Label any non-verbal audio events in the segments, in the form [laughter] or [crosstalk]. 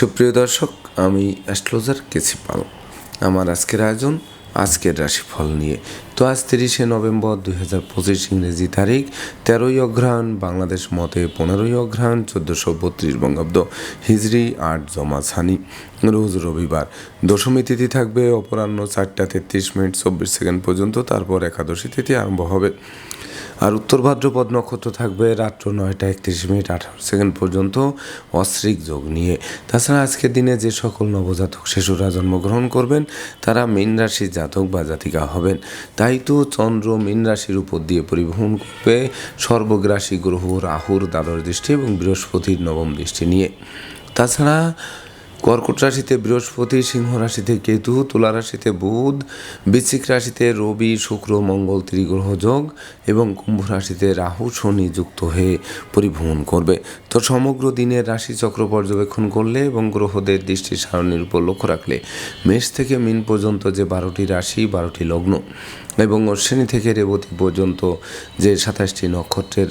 সুপ্রিয় দর্শক, আমি অ্যাস্ট্রোলজার কেসি পাল। আমার আজকের আয়োজন, আজকের রাশিফল নিয়ে। তো আজ তিরিশে নভেম্বর দুই হাজার পঁচিশ ইংরেজি তারিখ, তেরোই অগ্রহায়ণ বাংলাদেশ মতে পনেরোই অগ্রহায়ণ চোদ্দোশো বত্রিশ বঙ্গাব্দ, হিজড়ি আট জমা ছানি। রোজ রবিবার, দশমী তিথি থাকবে, অপরাহ্ন চারটা তেত্রিশ মিনিট চব্বিশ সেকেন্ড পর্যন্ত, তারপর একাদশী তিথি আরম্ভ হবে। আর উত্তর ভাদ্রপদ নক্ষত্র থাকবে রাত্র নয়টা একত্রিশ মিনিট আঠারো সেকেন্ড পর্যন্ত অশ্রিক যোগ নিয়ে। তাছাড়া আজকের দিনে যে সকল নবজাতক শিশুরা জন্মগ্রহণ করবেন, তারা মীন রাশির জাতক বা জাতিকা হবেন। তাই তো চন্দ্র মীন রাশির উপর দিয়ে পরিবহন করবে সর্বগ্রাসী গ্রহ, রাহুর দ্বাদশ দৃষ্টি এবং বৃহস্পতির নবম দৃষ্টি নিয়ে। তাছাড়া কর্কট রাশিতে বৃহস্পতি, সিংহ রাশিতে কেতু, তুলা রাশিতে বুধ, বৃশ্চিক রাশিতে রবি, শুক্র, মঙ্গল, ত্রিগ্রহ যোগ এবং কুম্ভ রাশিতে রাহু, শনি যুক্ত হয়ে পরিভ্রমণ করবে। তো সমগ্র দিনের রাশিচক্র পর্যবেক্ষণ করলে এবং গ্রহদের দৃষ্টি সারণীর উপর লক্ষ্য রাখলে মেষ থেকে মিন পর্যন্ত যে বারোটি রাশি, বারোটি লগ্ন এবং অশ্বিনী থেকে রেবতী পর্যন্ত যে সাতাশটি নক্ষত্রের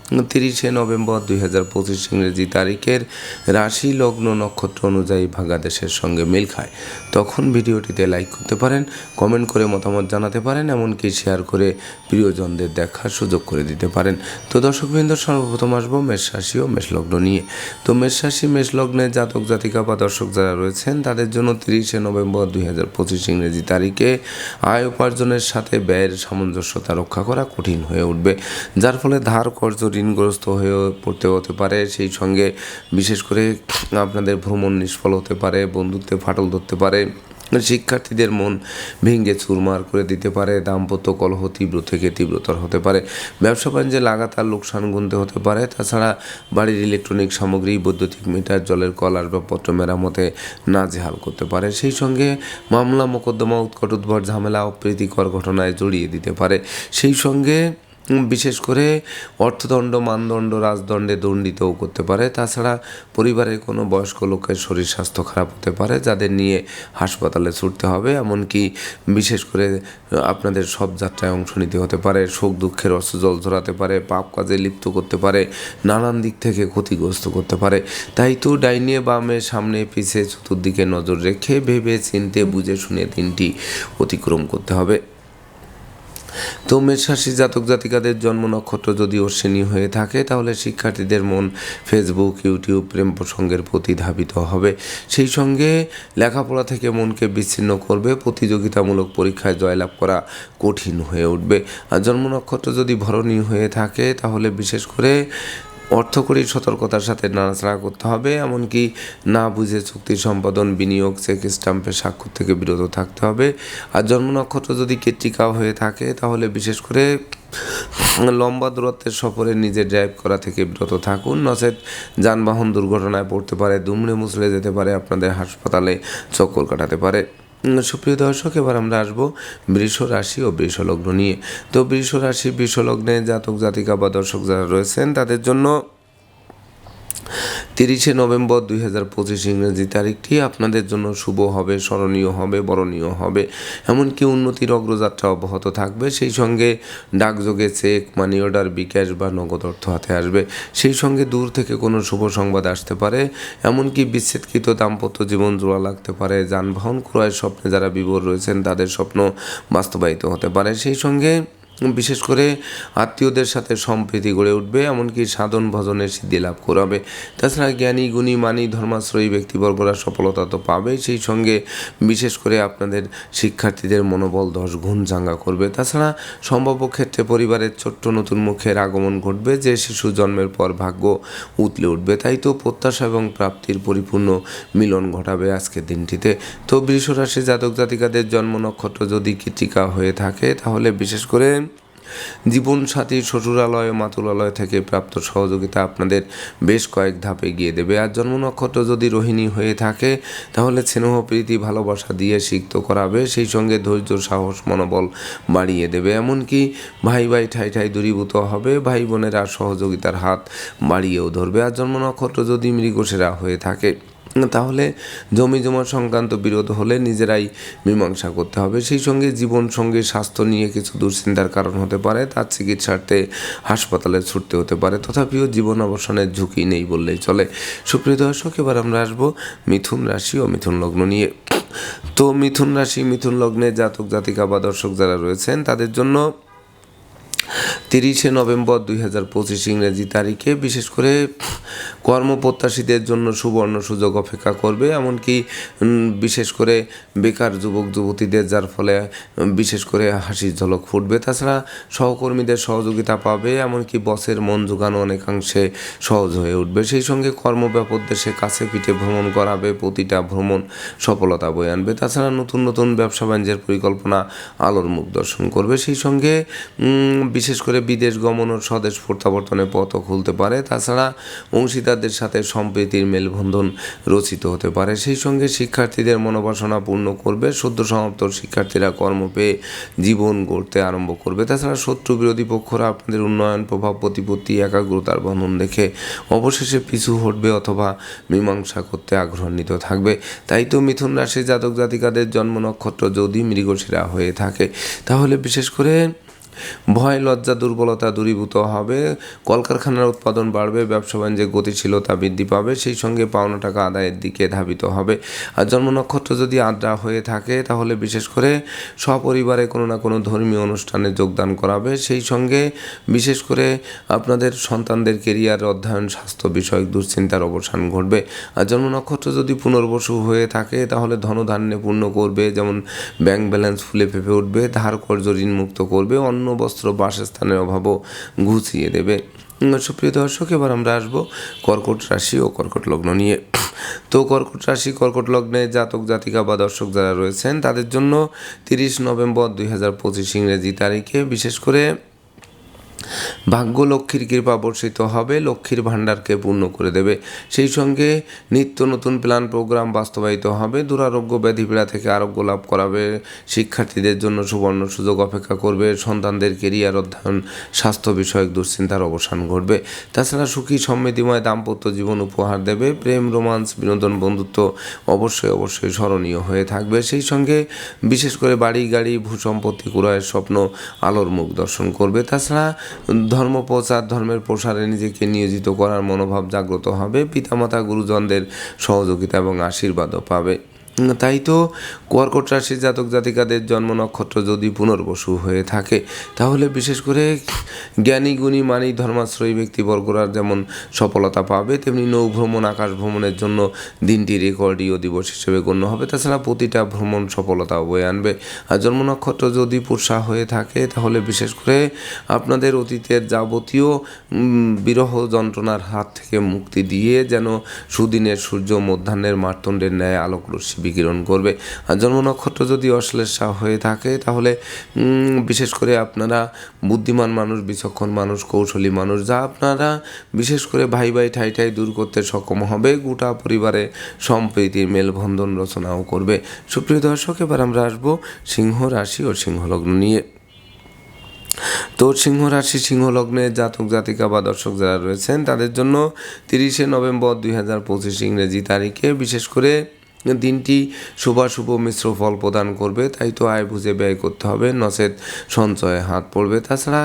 তিরিশে নভেম্বর দুই হাজার পঁচিশ ইংরেজি তারিখের রাশি লগ্ন নক্ষত্র অনুযায়ী ভাগাদেশের সঙ্গে মিল খায়। তখন ভিডিওটিতে লাইক করতে পারেন কমেন্ট করে মতামত জানাতে পারেন, এমনকি শেয়ার করে প্রিয়জনদের দেখার সুযোগ করে দিতে পারেন। তো দর্শকবৃন্দ, সর্বপ্রথম আসব মেষ রাশি ও মেষ লগ্ন নিয়ে। তো মেষ রাশি, মেষ লগ্নে জাতক, জাতিকা বা দর্শক যারা রয়েছেন, তাদের জন্য তিরিশে নভেম্বর দুই হাজার পঁচিশ ইংরেজি তারিখে আয় উপার্জনের সাথে ব্যয়ের সামঞ্জস্যতা রক্ষা করা কঠিন হয়ে উঠবে, যার ফলে ধার কর্য ঋণগ্রস্ত হয়ে পড়তে হতে পারে, সেই সঙ্গে বিশেষ করে আপনাদের ভ্রমণ নিষ্ফল হতে পারে, বন্ধুত্বে ফাটল ধরতে পারে, শিক্ষার্থীদের মন ভেঙে চুরমার করে দিতে পারে, দাম্পত্য কলহ তীব্র থেকে তীব্রতর হতে পারে, ব্যবসা বাণিজ্যে লাগাতার লোকসান গুনতে হতে পারে, তাছাড়া বাড়ির ইলেকট্রনিক সামগ্রী, বৈদ্যুতিক মিটার, জলের কল আসবাবপত্র মেরামতে নাজেহাল করতে পারে, সেই সঙ্গে মামলা, মোকদ্দমা, উৎকট উদ্ভর ঝামেলা, অপ্রীতিকর ঘটনায় জড়িয়ে দিতে পারে, সেই সঙ্গে বিশেষ করে অর্থদণ্ড, মানদণ্ড, রাজদণ্ডে দণ্ডিতও করতে পারে। তাছাড়া পরিবারের কোনো বয়স্ক লোকের শরীর স্বাস্থ্য খারাপ হতে পারে, যাদের নিয়ে হাসপাতালে ছুটতে হবে। এমনকি বিশেষ করে আপনাদের সব যাত্রায় অংশ নিতে হতে পারে, শোক, দুঃখের অস্ত্র জল ধরাতে পারে, পাপ কাজে লিপ্ত করতে পারে, নানান দিক থেকে ক্ষতিগ্রস্ত করতে পারে। তাই তো ডাইনে বামে, সামনে, পিছে, চতুর্দিকে নজর রেখে ভেবে চিনতে বুঝে শুনে দিনটি অতিক্রম করতে হবে। তো মেষরাশি জাতক জাতিকাদের জন্ম নক্ষত্র যদি অশ্বিনী হয়ে থাকে, তাহলে শিক্ষার্থীদের মন ফেসবুক ইউটিউব প্রেম প্রসঙ্গের প্রতি ধাবিত হবে। সেই সঙ্গে লেখাপড়া থেকে মনকে বিচ্ছিন্ন করবে, প্রতিযোগিতামূলক পরীক্ষায় জয়লাভ করা কঠিন হয়ে উঠবে। আর জন্ম নক্ষত্র যদি ভরণী হয়ে থাকে, তাহলে বিশেষ করে অর্থকরী সতর্কতার সাথে নাড়াচাড়া করতে হবে, এমনকি না বুঝে চুক্তি সম্পাদন, বিনিয়োগ, চেক স্টাম্পে স্বাক্ষর থেকে বিরত থাকতে হবে। আর জন্ম নক্ষত্র যদি কেট্রিকা হয়ে থাকে, তাহলে বিশেষ করে লম্বা দূরত্বের সফরে নিজে ড্রাইভ করা থেকে বিরত থাকুন। নচেত যানবাহন দুর্ঘটনায় পড়তে পারে, দুমড়ে মুচড়ে যেতে পারে, আপনাদের হাসপাতালে চক্কর কাটাতে পারে। সুপ্রিয় দর্শক, এবার আমরা আসব বৃষ রাশি ও বৃষ লগ্ন নিয়ে। তো বৃষ রাশি, বৃষ লগ্নে জাতক জাতিকা বা দর্শক যারা রয়েছেন, তাদের জন্য তিরিশে নভেম্বর দুই হাজার পঁচিশ ইংরেজি তারিখটি আপনাদের জন্য শুভ হবে, স্মরণীয় হবে, বরণীয় হবে। এমনকি উন্নতির অগ্রযাত্রা অব্যাহত থাকবে। সেই সঙ্গে ডাকযোগে চেক, মানি অর্ডার, বিকাশ বা নগদ অর্থ হাতে আসবে। সেই সঙ্গে দূর থেকে কোনো শুভ সংবাদ আসতে পারে। এমনকি বিচ্ছেদকৃত দাম্পত্য জীবন জোড়া লাগতে পারে। যানবাহন ক্রয়ের স্বপ্নে যারা বিবর রয়েছেন, তাদের স্বপ্ন বাস্তবায়িত হতে পারে। সেই সঙ্গে বিশেষ করে আত্মীয়দের সাথে সম্প্রীতি গড়ে উঠবে, এমনকি সাধন ভজনের সিদ্ধি লাভ করাবে। তাছাড়া জ্ঞানী, গুণী, মানি, ধর্মাশ্রয়ী ব্যক্তিবর্গরা সফলতা তো পাবে। সেই সঙ্গে বিশেষ করে আপনাদের শিক্ষার্থীদের মনোবল দশ গুণ চাঙ্গা করবে। তাছাড়া সম্ভাব্য ক্ষেত্রে পরিবারের ছোট্ট নতুন মুখের আগমন ঘটবে, যে শিশু জন্মের পর ভাগ্য উতলে উঠবে। তাই তো প্রত্যাশা এবং প্রাপ্তির পরিপূর্ণ মিলন ঘটাবে আজকের দিনটিতে। তো বৃষরাশি জাতক জাতিকাদের জন্ম নক্ষত্র যদি কৃতিকা হয়ে থাকে, তাহলে বিশেষ করে জীবনসাথী শ্বশুরালয় মাতুলালয় থেকে প্রাপ্ত সহযোগিতা আপনাদের বেশ কয়েক ধাপে এগিয়ে দেবে। আর জন্ম নক্ষত্র যদি রোহিণী হয়ে থাকে, তাহলে স্নেহ, প্রীতি, ভালোবাসা দিয়ে সিক্ত করাবে। সেই সঙ্গে ধৈর্য, সাহস, মনোবল বাড়িয়ে দেবে। এমনকি ভাই ভাই, ঠাই ঠাই দূরীভূত হবে। ভাই, বোনেরা সহযোগিতার হাত বাড়িয়েও ধরবে। আর জন্ম নক্ষত্র যদি মৃগসেরা হয়ে থাকে তাহলে জমি জমা সংক্রান্ত বিরোধ হলে নিজেরাই মীমাংসা করতে হবে। সেই সঙ্গে জীবন সঙ্গে স্বাস্থ্য নিয়ে কিছু দুশ্চিন্তার কারণ হতে পারে, তার চিকিৎসার্থে হাসপাতালে ছুটতে হতে পারে, তথাপিও জীবন অবসানের ঝুঁকি নেই বললেই চলে। সুপ্রিয় দর্শক, এবার আমরা আসব মিথুন রাশি ও মিথুন লগ্ন নিয়ে। তো মিথুন রাশি, মিথুন লগ্নে জাতক জাতিকা বা দর্শক যারা রয়েছেন, তাদের জন্য তিরিশে নভেম্বর দুই হাজার পঁচিশ ইংরেজি তারিখে বিশেষ করে কর্মপ্রত্যাশীদের জন্য সুবর্ণ সুযোগ অপেক্ষা করবে, এমনকি বিশেষ করে বেকার যুবক যুবতীদের, যার ফলে বিশেষ করে হাসির ঝলক ফুটবে। তাছাড়া সহকর্মীদের সহযোগিতা পাবে, এমনকি বসের মন জোগানো অনেকাংশে সহজ হয়ে উঠবে। সেই সঙ্গে কর্মব্যাপক দেশে কাছে পিঠে ভ্রমণ করাবে, প্রতিটা ভ্রমণ সফলতা বয়ে আনবে। তাছাড়া নতুন নতুন ব্যবসা বাণিজ্যের পরিকল্পনা আলোর মুখ দর্শন করবে। সেই সঙ্গে বিশেষ করে বিদেশ গমন ও স্বদেশ প্রত্যাবর্তনের পথও খুলতে পারে। তাছাড়া অংশীদারদের সাথে সম্প্রীতির মেলবন্ধন রচিত হতে পারে। সেই সঙ্গে শিক্ষার্থীদের মনোবাসনা পূর্ণ করবে। সদ্য সমাপ্ত শিক্ষার্থীরা কর্ম পেয়ে জীবন গড়তে আরম্ভ করবে। তাছাড়া শত্রু বিরোধী পক্ষরা আপনাদের উন্নয়ন, প্রভাব, প্রতিপত্তি, একাগ্রতার বন্ধন দেখে অবশেষে পিছু হটবে অথবা মীমাংসা করতে আগ্রহান্বিত থাকবে। তাই তো মিথুন রাশি জাতক জাতিকাদের জন্ম নক্ষত্র যদি মৃগশিরা হয়ে থাকে, তাহলে বিশেষ করে ভয়, লজ্জা, দুর্বলতা দূরীভূত হবে। কলকারখানার উৎপাদন বাড়বে, ব্যবসা বাণিজ্যে গতিশীলতা বৃদ্ধি পাবে, সেই সঙ্গে পাওনা টাকা আদায়ের দিকে ধাবিত হবে। আর জন্ম নক্ষত্র যদি আদ্রা হয়ে থাকে, তাহলে বিশেষ করে সপরিবারে কোনো না কোনো ধর্মীয় অনুষ্ঠানে যোগদান করাবে। সেই সঙ্গে বিশেষ করে আপনাদের সন্তানদের কেরিয়ার অধ্যয়ন, স্বাস্থ্য বিষয়ক দুশ্চিন্তার অবসান ঘটবে। আর জন্ম নক্ষত্র যদি পুনর্বসু হয়ে থাকে, তাহলে ধনধান্যে পূর্ণ করবে, যেমন ব্যাংক ব্যালেন্স ফুলে ফেপে উঠবে, ধার কর্য ঋণ মুক্ত করবে অন্ন বস্ত্র, বাসস্থানের অভাবও ঘুচিয়ে দেবে। সুপ্রিয় দর্শক, এবার আমরা আসব কর্কট রাশি ও কর্কট লগ্ন নিয়ে। তো কর্কট রাশি, কর্কট লগ্নে জাতক, জাতিকা বা দর্শক যারা রয়েছেন, তাদের জন্য তিরিশ নভেম্বর দুই হাজার পঁচিশ ইংরেজি তারিখে বিশেষ করে ভাগ্য লক্ষ্মীর কৃপা বর্ষিত হবে, লক্ষ্মীর ভাণ্ডারকে পূর্ণ করে দেবে। সেই সঙ্গে নিত্য নতুন প্ল্যান প্রোগ্রাম বাস্তবায়িত হবে। দুরারোগ্য ব্যাধি পীড়া থেকে আরোগ্য লাভ করাবে। শিক্ষার্থীদের জন্য সুবর্ণ সুযোগ অপেক্ষা করবে। সন্তানদের কেরিয়ার অধ্যয়ন, স্বাস্থ্য বিষয়ক দুশ্চিন্তার অবসান ঘটবে। তাছাড়া সুখী, সমৃদ্ধিময়, দাম্পত্য জীবন উপহার দেবে। প্রেম, রোমান্স, বিনোদন, বন্ধুত্ব অবশ্যই অবশ্যই স্মরণীয় হয়ে থাকবে। সেই সঙ্গে বিশেষ করে বাড়ি, গাড়ি, ভূসম্পত্তি, ক্রয়ের স্বপ্ন, আলোর মুখ দর্শন করবে। তাছাড়া ধর্ম প্রচার, ধর্মের প্রসারে নিজেকে নিয়োজিত করার মনোভাব জাগ্রত হবে। পিতামাতা গুরুজনদের সহযোগিতা এবং আশীর্বাদও পাবে। তাই তো কর্কট রাশির জাতক জাতিকাদের জন্ম নক্ষত্র যদি পুনর্বসু হয়ে থাকে, তাহলে বিশেষ করে জ্ঞানী, গুণী, মানি, ধর্মাশ্রয়ী ব্যক্তিবর্গরা যেমন সফলতা পাবে, তেমনি নৌ ভ্রমণ, আকাশ ভ্রমণের জন্য দিনটি রেকর্ডীয় দিবস হিসেবে গণ্য হবে। তাছাড়া প্রতিটা ভ্রমণ সফলতা বয়ে আনবে। আর জন্ম নক্ষত্র যদি পুরসা হয়ে থাকে, তাহলে বিশেষ করে আপনাদের অতীতের যাবতীয় বিরহ যন্ত্রণার হাত থেকে মুক্তি দিয়ে যেন সুদিনের সূর্য মধ্যাহ্নের মার্তণ্ডের ন্যায় আলোক রশ্মি বিকিরণ করবে। আর জন্ম নক্ষত্র যদি অশ্লেষা হয়ে থাকে, তাহলে বিশেষ করে আপনারা বুদ্ধিমান মানুষ, বিচক্ষণ মানুষ, কৌশলী মানুষ, যা আপনারা বিশেষ করে ভাই ভাই ঠাই ঠাই দূর করতে সক্ষম হবে, গোটা পরিবারে সম্প্রীতির মেলবন্ধন রচনাও করবে। সুপ্রিয় দর্শক, এবার আমরা আসব সিংহ রাশি ও সিংহলগ্ন নিয়ে। তো সিংহ রাশি সিংহ লগ্নে জাতক, জাতিকা বা দর্শক যারা রয়েছেন, তাদের জন্য তিরিশে নভেম্বর দুই হাজার পঁচিশ ইংরেজি তারিখে বিশেষ করে দিনটি শুভাশুভ মিশ্র ফল প্রদান করবে, তাই তো আয় বুঝে ব্যয় করতে হবে, নচেত সঞ্চয়ে হাত পড়বে। তাছাড়া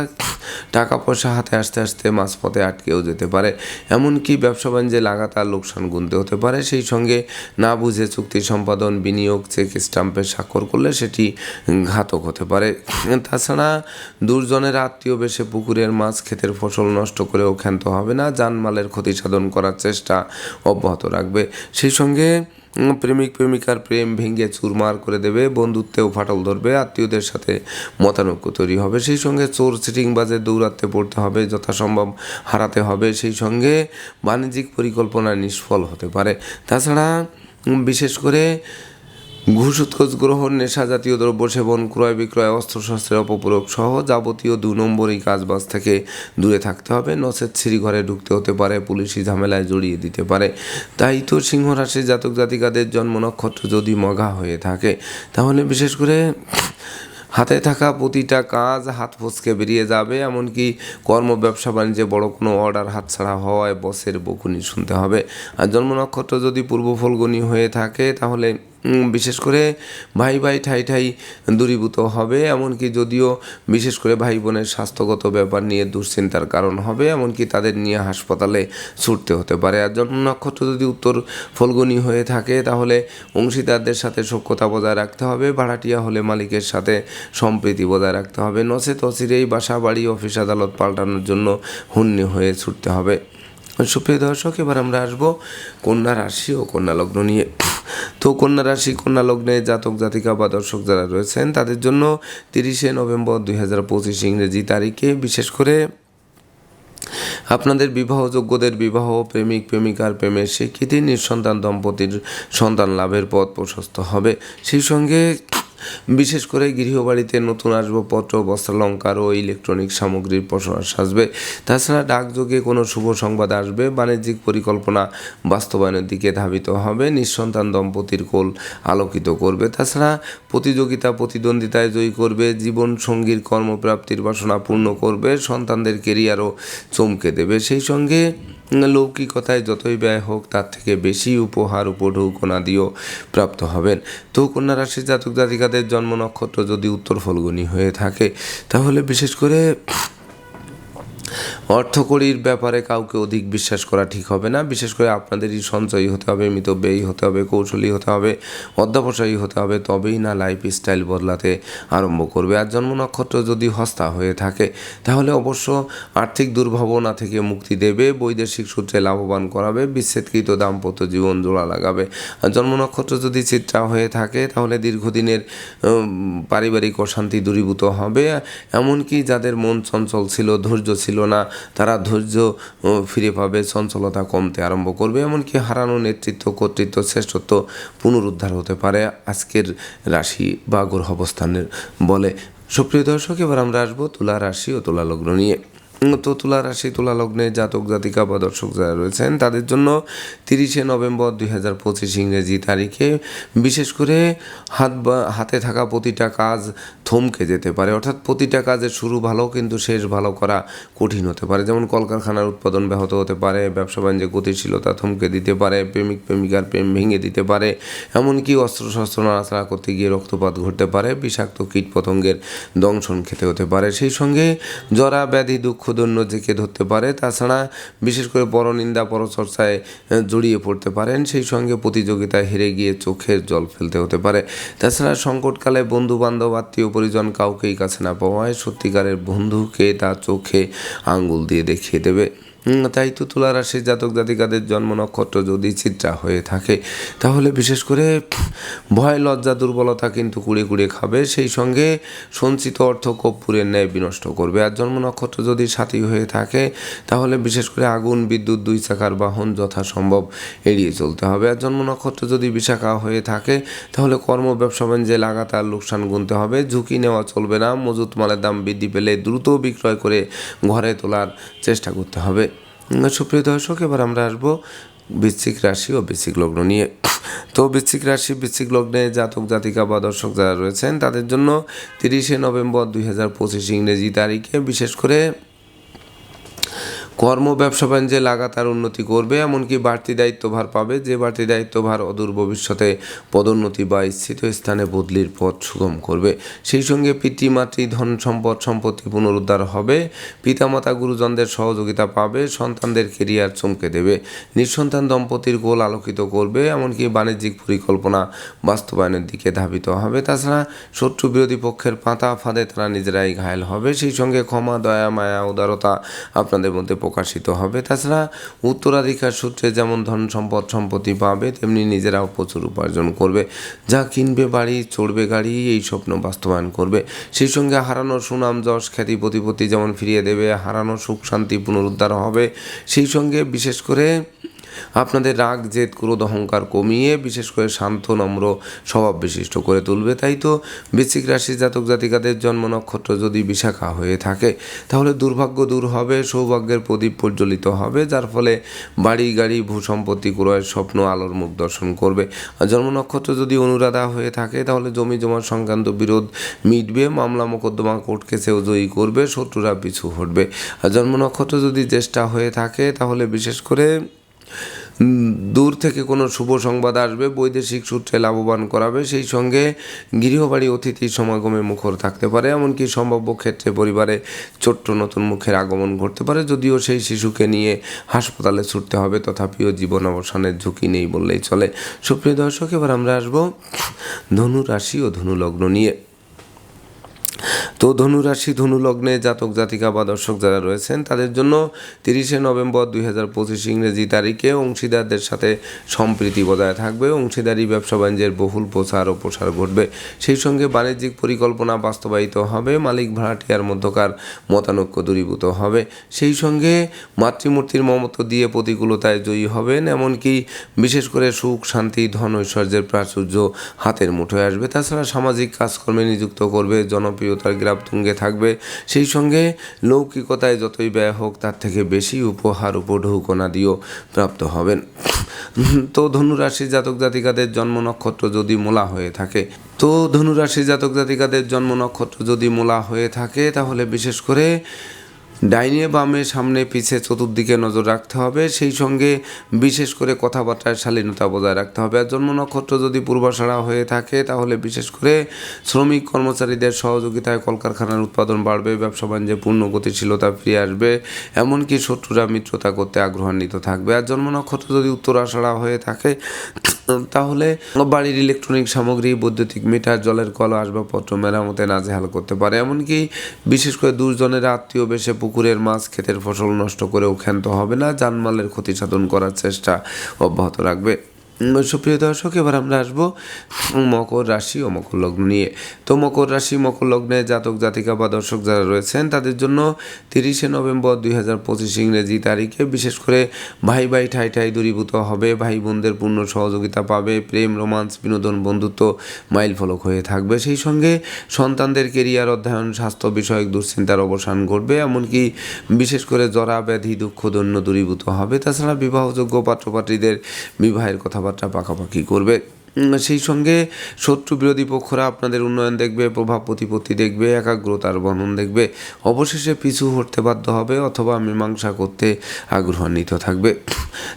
টাকা পয়সা হাতে আসতে আসতে মাঝপথে আটকেও যেতে পারে, এমনকি ব্যবসা বাণিজ্যে লাগাতার লোকসান গুনতে হতে পারে। সেই সঙ্গে না বুঝে চুক্তি সম্পাদন, বিনিয়োগ, চেক স্টাম্পে স্বাক্ষর করলে সেটি ঘাতক হতে পারে। তাছাড়া দুর্জনের আত্মীয় বেশে পুকুরের মাছ ক্ষেতের ফসল নষ্ট করেও ক্ষান্ত হবে না জানমালের ক্ষতি সাধন করার চেষ্টা অব্যাহত রাখবে। সেই সঙ্গে প্রেমিক প্রেমিকার প্রেম ভেঙে চুরমার করে দেবে, বন্ধুত্বেও ফাটল ধরবে, আত্মীয়দের সাথে মতানৈক্য তৈরি হবে। সেই সঙ্গে চোর সিটিং বাজে দৌড়াতে পড়তে হবে, যথাসম্ভব হারাতে হবে। সেই সঙ্গে বাণিজ্যিক পরিকল্পনা নিষ্ফল হতে পারে। তাছাড়া বিশেষ করে ঘুষ গ্রহণ, নেশা জাতীয় দ্রব্য সেবন, ক্রয় বিক্রয় অস্ত্রশস্ত্রের অপপ্রয়োগ সহ যাবতীয় দু নম্বরই কাজবাজ থেকে দূরে থাকতে হবে। নচেত ঘরে ঢুকতে হতে পারে, পুলিশি ঝামেলায় জড়িয়ে দিতে পারে। তাই তো সিংহ রাশির জাতক জাতিকাদের জন্ম নক্ষত্র যদি মগা হয়ে থাকে, তাহলে বিশেষ করে হাতে থাকা প্রতিটা কাজ হাত ফসকে বেরিয়ে যাবে। এমনকি কর্ম, ব্যবসা, বাণিজ্যে বড় কোনো অর্ডার হাতছাড়া হওয়ায় বসের বকুনি শুনতে হবে। আর জন্ম নক্ষত্র যদি পূর্ব ফলগুনি হয়ে থাকে, তাহলে বিশেষ করে ভাই ভাই ঠাই ঠাই দূরীভূত হবে, এমনকি যদিও বিশেষ করে ভাই বোনের স্বাস্থ্যগত ব্যাপার নিয়ে দুশ্চিন্তার কারণ হবে, এমনকি তাদের নিয়ে হাসপাতালে ছুটতে হতে পারে। আর জন্ম নক্ষত্র যদি উত্তর ফলগুনি হয়ে থাকে, তাহলে অংশীদারদের সাথে সখ্যতা বজায় রাখতে হবে, ভাড়াটিয়া হলে মালিকের সাথে সম্প্রীতি বজায় রাখতে হবে। নচেত অচিরেই বাসা, বাড়ি, অফিস, আদালত পাল্টানোর জন্য হুন্নি হয়ে ছুটতে হবে। সুপ্রিয় দর্শক, এবার আমরা আসব কন্যা রাশি ও কন্যা লগ্ন নিয়ে। তো কন্যা রাশি, কন্যা লগ্নে জাতক, জাতিকা বা দর্শক যারা রয়েছেন, তাদের জন্য তিরিশে নভেম্বর দুই হাজার পঁচিশ ইংরেজি তারিখে বিশেষ করে আপনাদের বিবাহযোগ্যদের বিবাহ, প্রেমিক, প্রেমিকার প্রেমের স্বীকৃতি, নিঃসন্তান, দম্পতির সন্তান লাভের পথ প্রশস্ত হবে। সেই সঙ্গে বিশেষ করে গৃহবাড়িতে নতুন আসবাবপত্র, বস্ত্রালঙ্কার ও ইলেকট্রনিক সামগ্রীর প্রসার আসবে তাছাড়া ডাকযোগে কোনো শুভ সংবাদ আসবে, বাণিজ্যিক পরিকল্পনা বাস্তবায়নের দিকে ধাবিত হবে, নিঃসন্তান দম্পতির কোল আলোকিত করবে। তাছাড়া প্রতিযোগিতা, প্রতিদ্বন্দ্বিতায় জয়ী করবে, জীবন সঙ্গীর কর্মপ্রাপ্তির বাসনা পূর্ণ করবে, সন্তানদের কেরিয়ারও চমকে দেবে। সেই সঙ্গে লৌকিকতায় যতই ব্যয় হোক, তার থেকে বেশি উপহার উপঢৌকনা দিয়েও প্রাপ্ত হবেন। তো কন্যা রাশির জাতক জাতিকাদের জন্ম নক্ষত্র যদি উত্তর ফলগুনি হয়ে থাকে, তাহলে বিশেষ করে অর্থকড়ির ব্যাপারে কাউকে অধিক বিশ্বাস করা ঠিক হবে না। বিশেষ করে আপনাদেরই সঞ্চয়ী হতে হবে, মিতব্যয়ী হতে হবে, কৌশলী হতে হবে, অধ্যাবসায়ী হতে হবে, তবেই না লাইফ স্টাইল বদলাতে আরম্ভ করবে। আর জন্ম নক্ষত্র যদি হস্তা হয়ে থাকে, তাহলে অবশ্য আর্থিক দুর্ভাবনা থেকে মুক্তি দেবে, বৈদেশিক সূত্রে লাভবান করাবে, বিচ্ছেদকৃত দাম্পত্য জীবন জোড়া লাগাবে। আর জন্ম নক্ষত্র যদি চিত্রা হয়ে থাকে, তাহলে দীর্ঘদিনের পারিবারিক অশান্তি দূরীভূত হবে। এমনকি যাদের মন চঞ্চল ছিল, ধৈর্য ছিল না তারা ধৈর্য ফিরে পাবে, চঞ্চলতা কমতে আরম্ভ করবে, এমনকি হারানো নেতৃত্ব, কর্তৃত্ব, শ্রেষ্ঠত্ব পুনরুদ্ধার হতে পারে আজকের রাশি বা গ্রহ অবস্থানের বলে। সুপ্রিয় দর্শক, এবার আমরা আসব তুলা রাশি ও তুলা লগ্ন নিয়ে। তো তুলা রাশি, তুলা লগ্নে জাতক, জাতিকা বা দর্শক যারা রয়েছেন, তাদের জন্য তিরিশে নভেম্বর দুই হাজার পঁচিশ ইংরেজি তারিখে বিশেষ করে হাত বা, হাতে থাকা প্রতিটা কাজ থমকে যেতে পারে। অর্থাৎ প্রতিটা কাজের শুরু ভালো কিন্তু শেষ ভালো করা কঠিন হতে পারে। যেমন কলকারখানার উৎপাদন ব্যাহত হতে পারে, ব্যবসা বাণিজ্যে গতিশীলতা থমকে দিতে পারে, প্রেমিক, প্রেমিকার প্রেম ভেঙে দিতে পারে, এমনকি অস্ত্রশস্ত্র নাড়াচাড়া করতে গিয়ে রক্তপাত ঘটতে পারে, বিষাক্ত কীট পতঙ্গের দংশন খেতে হতে পারে। সেই সঙ্গে জরা, ব্যাধি, দুঃখ জেঁকে ধরতে পারে। তাছাড়া বিশেষ করে পরনিন্দা পরচর্চায় জড়িয়ে পড়তে পারেন। সেই সঙ্গে প্রতিযোগিতায় হেরে গিয়ে চোখের জল ফেলতে হতে পারে। তাছাড়া সংকটকালে বন্ধু বান্ধব আত্মীয় পরিজন কাউকেই কাছে না পাওয়ায় সত্যিকারের বন্ধুকে তা চোখে আঙ্গুল দিয়ে দেখিয়ে দেবে। তাই তো তুলা রাশির জাতক জাতিকাদের জন্ম নক্ষত্র যদি চিত্রা হয়ে থাকে, তাহলে বিশেষ করে, [sniffs] ভয়, লজ্জা, দুর্বলতা কিন্তু কুড়ে কুড়ে খাবে। সেই সঙ্গে সঞ্চিত অর্থ কর্পূরের ন্যায় বিনষ্ট করবে। আর জন্ম নক্ষত্র যদি সাথী হয়ে থাকে, তাহলে বিশেষ করে আগুন, বিদ্যুৎ, দুই চাকার বাহন যথাসম্ভব এড়িয়ে চলতে হবে। আর জন্ম নক্ষত্র যদি বিশাখা হয়ে থাকে, তাহলে কর্ম, ব্যবসা, বাণিজ্যে লাগাতার লোকসান গুনতে হবে। ঝুঁকি নেওয়া চলবে না। মজুত মালের দাম বৃদ্ধি পেলে দ্রুত বিক্রয় করে ঘরে তোলার চেষ্টা করতে হবে। সুপ্রিয় দর্শক, এবার আমরা আসব বৃশ্চিক রাশি ও বৃশ্চিক লগ্ন নিয়ে। তো বৃশ্চিক রাশি, বৃশ্চিক লগ্নে জাতক, জাতিকা বা দর্শক যারা রয়েছেন, তাদের জন্য তিরিশে নভেম্বর দুই হাজার পঁচিশ ইংরেজি তারিখে বিশেষ করে কর্ম ব্যবসা বাণিজ্যে লাগাতার উন্নতি করবে, এমনকি বাড়তি দায়িত্বভার পাবে। যে বাড়তি দায়িত্বভার অদূর ভবিষ্যতে পদোন্নতি বা স্থিত স্থানে বদলির পথ সুগম করবে। সেই সঙ্গে পিতৃমাতৃ ধন সম্পদ সম্পত্তি পুনরুদ্ধার হবে। পিতামাতা গুরুজনদের সহযোগিতা পাবে, সন্তানদের কেরিয়ার চমকে দেবে। নিঃসন্তান দম্পতির গোল আলোকিত করবে, এমনকি বাণিজ্যিক পরিকল্পনা বাস্তবায়নের দিকে ধাবিত হবে। তাছাড়া শত্রু বিরোধী পক্ষের পাতা ফাঁদে তারা নিজেরাই ঘায়েল হবে। সেই সঙ্গে ক্ষমা, দয়া, মায়া, উদারতা আপনাদের মধ্যে প্রকাশিত হবে। তাছাড়া উত্তরাধিকার সূত্রে যেমন ধন সম্পদ সম্পত্তি পাবে, তেমনি নিজেরাও প্রচুর উপার্জন করবে। যা কিনবে, বাড়ি, চড়বে, গাড়ি, এই স্বপ্ন বাস্তবায়ন করবে। সেই সঙ্গে হারানো সুনাম, যশ, খ্যাতি, প্রতিপত্তি যেমন ফিরিয়ে দেবে, হারানো সুখ, শান্তি পুনরুদ্ধার হবে। সেই সঙ্গে বিশেষ করে আপনাদের রাগ, জেদ, ক্রোধ, অহংকার কমিয়ে বিশেষ করে শান্ত, নম্র স্বভাব বিশিষ্ট করে তুলবে, তাই তো? বৃশ্চিক রাশি জাতক জাতিকাদের জন্ম নক্ষত্র যদি বিশাখা হয়ে থাকে, তাহলে দুর্ভাগ্য দূর হবে, সৌভাগ্যের প্রদীপ প্রজ্বলিত হবে, যার ফলে বাড়ি, গাড়ি, ভূসম্পত্তি ক্রয়ের স্বপ্ন, আলোর মুখ দর্শন করবে। আর জন্ম নক্ষত্র যদি অনুরাধা হয়ে থাকে, তাহলে জমি জমা সংক্রান্ত বিরোধ মিটবে, মামলা মোকদ্দমা কোর্ট কেসেও জয়ী করবে, শত্রুরা পিছু হটবে। আর জন্ম নক্ষত্র যদি চেষ্টা হয়ে থাকে, তাহলে বিশেষ করে দূর থেকে কোনো শুভ সংবাদ আসবে, বৈদেশিক সূত্রে লাভবান করাবে, সেই সঙ্গে গৃহবাড়ি অতিথি সমাগমে মুখর থাকতে পারে, এমনকি সম্ভাব্য ক্ষেত্রে পরিবারে ছোট্ট নতুন মুখের আগমন ঘটতে পারে, যদিও সেই শিশুকে নিয়ে হাসপাতালে ছুটতে হবে, তথাপিও জীবন অবসানের ঝুঁকি নেই বললেই চলে। সুপ্রিয় দর্শক, এবার আমরা আসব ধনু রাশি ও ধনু লগ্ন নিয়ে। তো ধনুরাশি ধনু লগ্নে জাতক, জাতিকা বা দর্শক যারা রয়েছেন, তাদের জন্য তিরিশে নভেম্বর দুই হাজার পঁচিশ ইংরেজি তারিখে অংশীদারদের সাথে সম্প্রীতি বজায় থাকবে। অংশীদারি, ব্যবসা বাণিজ্যের বহুল প্রচার ও প্রসার ঘটবে। সেই সঙ্গে বাণিজ্যিক পরিকল্পনা বাস্তবায়িত হবে। মালিক ভাড়াটিয়ার মধ্যকার মতানৈক্য দূরীভূত হবে। সেই সঙ্গে মাতৃমূর্তির মমত্ব দিয়ে প্রতিকূলতায় জয়ী হবেন। এমনকি বিশেষ করে সুখ, শান্তি, ধন ঐশ্বর্যের প্রাচুর্য হাতের মুঠোয় আসবে। তাছাড়া সামাজিক কাজকর্মে নিযুক্ত করবে জনপ্রিয়তার গ্রাফ তুঙ্গে থাকবে। সেই সঙ্গে লৌকিকতায় যতই ব্যয় হোক, তার থেকে বেশি উপহার উপঢৌকনা দিয়েও প্রাপ্ত হবেন। তো ধনুরাশি জাতক জাতিকাদের জন্ম নক্ষত্র যদি মোলা হয়ে থাকে, তো ধনুরাশি জাতক জাতিকাদের জন্ম নক্ষত্র যদি মোলা হয়ে থাকে, তাহলে বিশেষ করে ডাইনে বামে সামনে পিছে চতুর্দিকে নজর রাখতে হবে, সেই সঙ্গে বিশেষ করে কথাবার্তায় শালীনতা বজায় রাখতে হবে। আর জন্ম নক্ষত্র যদি পূর্বাশাড়া হয়ে থাকে, তাহলে বিশেষ করে শ্রমিক কর্মচারীদের সহযোগিতায় কলকারখানার উৎপাদন বাড়বে, ব্যবসা বাণিজ্যে পূর্ণ গতিশীলতা ফিরে আসবে, এমনকি শত্রুরা মিত্রতা করতে আগ্রহান্বিত থাকবে। আর জন্ম নক্ষত্র যদি উত্তরাষাড়া হয়ে থাকে তাহলে বাড়ির ইলেকট্রনিক সামগ্রী, বৈদ্যুতিক মিটার জলের কল, আসবাবপত্র, মেরামতে নাজেহাল করতে পারে। এমনকি বিশেষ করে দুজনের আত্মীয় বেশে পুকুরের মাছ ক্ষেতের ফসল নষ্ট করেও ক্ষান্ত হবে না জানমালের ক্ষতি সাধন করার চেষ্টা অব্যাহত রাখবে। সুপ্রিয় দর্শক, এবার আমরা আসব মকর রাশি ও মকর লগ্ন নিয়ে। তো মকর রাশি, মকর লগ্নে জাতক, জাতিকা বা দর্শক যারা রয়েছেন, তাদের জন্য তিরিশে নভেম্বর দুই হাজার পঁচিশ ইংরেজি তারিখে বিশেষ করে ভাই ভাই ঠাই ঠাই দূরীভূত হবে, ভাই বোনদের পূর্ণ সহযোগিতা পাবে, প্রেম, রোমান্স, বিনোদন, বন্ধুত্ব মাইল ফলক হয়ে থাকবে। সেই সঙ্গে সন্তানদের কেরিয়ার, অধ্যয়ন, স্বাস্থ্য বিষয়ক দুশ্চিন্তার অবসান ঘটবে, এমনকি বিশেষ করে জরা ব্যাধি দুঃখ দূরীভূত হবে। তাছাড়া বিবাহযোগ্য পাত্রপাত্রীদের বিবাহের কথাবার্তা পাকাপাকি করবে। সেই সঙ্গে শত্রু বিরোধী পক্ষরা আপনাদের উন্নয়ন দেখবে, প্রভাব প্রতিপত্তি দেখবে, একাগ্রতার বর্ণন দেখবে। অবশেষে পিছু হটতে বাধ্য হবে অথবা মীমাংসা করতে আগ্রহান্বিত থাকবে।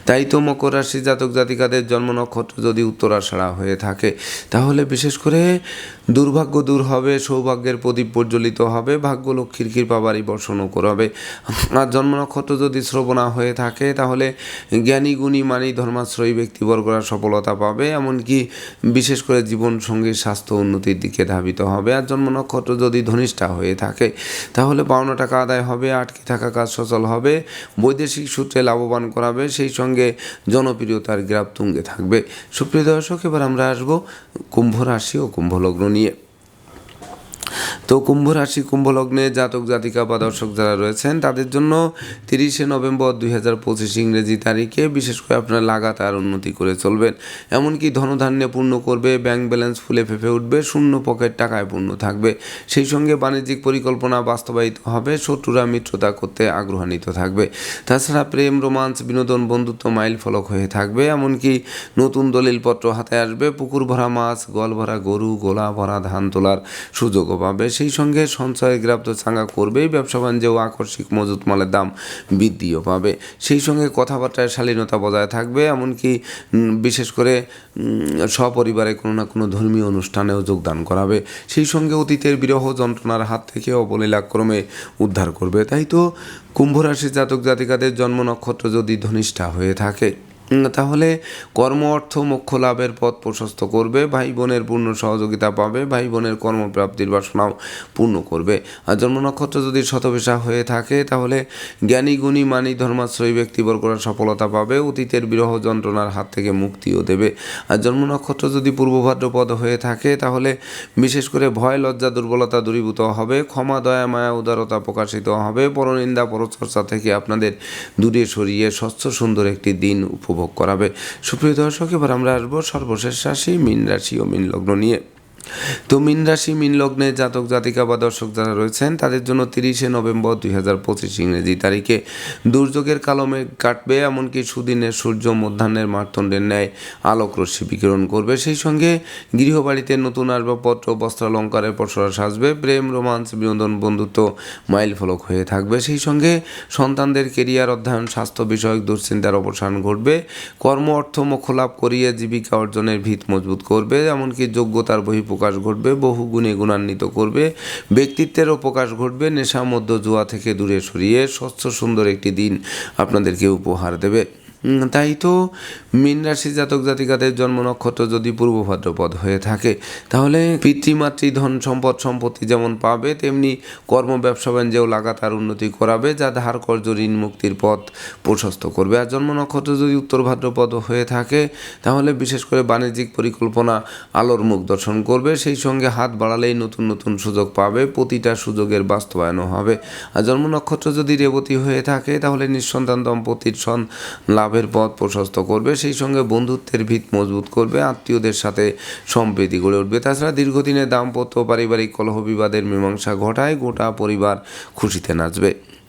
তাই তো মকর রাশি জাতক জাতিকাদের জন্ম নক্ষত্র যদি উত্তরাষাড়া হয়ে থাকে, তাহলে বিশেষ করে দুর্ভাগ্য দূর হবে, সৌভাগ্যের প্রদীপ প্রজ্বলিত হবে ভাগ্য লক্ষ্মীর কৃপা বাড়ি বর্ষণও করাবে। আর জন্ম নক্ষত্র যদি শ্রবণা হয়ে থাকে, তাহলে জ্ঞানী, গুণী, মানি, ধর্মাশ্রয়ী ব্যক্তিবর্গরা সফলতা পাবে। এমনকি বিশেষ করে জীবন সঙ্গীর স্বাস্থ্য উন্নতির দিকে ধাবিত হবে। আর জন্ম নক্ষত্র যদি ধনিষ্ঠা হয়ে থাকে, তাহলে পাওনা টাকা আদায় হবে, আটকে থাকা কাজ সচল হবে, বৈদেশিক সূত্রে লাভবান করাবে, সেই সঙ্গে জনপ্রিয়তার গ্রাপ তুঙ্গে থাকবে। সুপ্রিয় দর্শক, এবার আমরা আসব কুম্ভ রাশি ও কুম্ভ লগ্ন নিয়ে। তো কুম্ভ রাশি, কুম্ভ লগ্নে জাতক, জাতিকা বা দর্শক যারা রয়েছেন, তাদের জন্য তিরিশে নভেম্বর দুই হাজার পঁচিশ ইংরেজি তারিখে বিশেষ করে আপনারা লাগাতার উন্নতি করে চলবেন। এমনকি ধনধান্যে পূর্ণ করবে, ব্যাংক ব্যালেন্স ফুলে ফেঁপে উঠবে, শূন্য পকেট টাকায় পূর্ণ থাকবে। সেই সঙ্গে বাণিজ্যিক পরিকল্পনা বাস্তবায়িত হবে, শত্রুরা মিত্রতা করতে আগ্রহান্বিত থাকবে। তাছাড়া প্রেম রোমান্স বিনোদন, বন্ধুত্ব মাইল ফলক হয়ে থাকবে। এমনকি নতুন দলিলপত্র হাতে আসবে, পুকুর ভরা মাছ, গল ভরা গরু, গোলা ভরা ধান তোলার সুযোগও পাবে। সেই সঙ্গে সঞ্চয় গ্রাপ্ত চাঙ্গা করবেই, ব্যবসা বাণিজ্যেও আকস্মিক মজুত মালের দাম বৃদ্ধিও পাবে। সেই সঙ্গে কথাবার্তায় শালীনতা বজায় থাকবে, এমনকি বিশেষ করে সপরিবারে কোনো না কোনো ধর্মীয় অনুষ্ঠানেও যোগদান করাবে। সেই সঙ্গে অতীতের বিরহ যন্ত্রণার হাত থেকে অবলীলাক্রমে উদ্ধার করবে। তাই তো কুম্ভ রাশি জাতক জাতিকাদের জন্ম নক্ষত্র যদি ধনিষ্ঠা হয়ে থাকে তাহলে কর্ম অর্থ মোক্ষ লাভের পথ প্রশস্ত করবে ভাই বোনের পূর্ণ সহযোগিতা পাবে ভাই বোনের কর্মপ্রাপ্তির বাসনাও পূর্ণ করবে। আর জন্ম নক্ষত্র যদি শতবেশা হয়ে থাকে, তাহলে জ্ঞানী, গুণী, মানি, ধর্মাশ্রয়ী ব্যক্তিবর্গরা সফলতা পাবে, অতীতের বিরহ যন্ত্রণার হাত থেকে মুক্তিও দেবে। আর জন্ম নক্ষত্র যদি পূর্ব ভাদ্রপদ হয়ে থাকে, তাহলে বিশেষ করে ভয়, লজ্জা, দুর্বলতা দূরীভূত হবে, ক্ষমা, দয়া, মায়া, উদারতা প্রকাশিত হবে, পরনিন্দা, পরচর্চা থেকে আপনাদের দূরে সরিয়ে স্বচ্ছ সুন্দর একটি দিন উপভোগ উপভোগ করাবে। সুপ্রিয় দর্শক, এবার আমরা আসব সর্বশেষ রাশি, মীন রাশি ও মীন লগ্ন নিয়ে। তো মীন রাশি, মীন লগ্নে জাতক, জাতিকা বা দর্শক যারা রয়েছেন, তাদের জন্য তিরিশে নভেম্বর দুই হাজার পঁচিশ ইংরেজি তারিখে। দুর্যোগের কালমে কাটবে, এমনকি সুদিনের সূর্য মধ্যাহ্নের মার্তণ্ডের ন্যায় আলোক রশ্মি বিকিরণ করবে। সেই সঙ্গে গৃহবাড়িতে নতুন আসবাবপত্র, বস্ত্রালঙ্কারের পসরা সাজবে, প্রেম, রোমান্স, বিনোদন, বন্ধুত্ব মাইল ফলক হয়ে থাকবে। সেই সঙ্গে সন্তানদের কেরিয়ার অধ্যয়ন, স্বাস্থ্য বিষয়ক দুশ্চিন্তার অবসান ঘটবে। কর্ম, অর্থ, মোক্ষ লাভ করিয়ে জীবিকা অর্জনের ভিত মজবুত করবে, এমনকি যোগ্যতার বহিঃপ্রকাশ ঘটবে, বহু গুণে গুণান্বিত করবে। ব্যক্তিত্বেরও প্রকাশ ঘটবে, নেশা মধ্য জুয়া থেকে দূরে সরিয়ে স্বচ্ছ সুন্দর একটি দিন আপনাদেরকে উপহার দেবে। তাই তো মীন রাশি জাতক জাতিকাদের জন্ম নক্ষত্র যদি পূর্ব ভাদ্রপদ হয়ে থাকে, তাহলে পিতৃমাতৃ ধন সম্পদ সম্পত্তি যেমন পাবে, তেমনি কর্ম ব্যবসা বাণিজ্যেও লাগাতার উন্নতি করাবে, যা ধার কর্য ঋণ মুক্তির পথ প্রশস্ত করবে। আর জন্ম নক্ষত্র যদি উত্তর ভাদ্রপদ হয়ে থাকে, তাহলে বিশেষ করে বাণিজ্যিক পরিকল্পনা আলোর মুখ দর্শন করবে, সেই সঙ্গে হাত বাড়ালেই নতুন নতুন সুযোগ পাবে, প্রতিটা সুযোগের বাস্তবায়নও হবে। আর জন্ম নক্ষত্র যদি রেবতী হয়ে থাকে, তাহলে নিঃসন্তান দম্পতির সন লাভের পথ প্রশস্ত করবে, সেই সঙ্গে বন্ধুত্বের ভিত মজবুত করবে, আত্মীয়দের সাথে সম্প্রীতি গড়ে উঠবে। তাছাড়া দীর্ঘদিনের দাম্পত্য পারিবারিক কলহ বিবাদের মীমাংসা ঘটায় গোটা পরিবার খুশিতে নাচবে।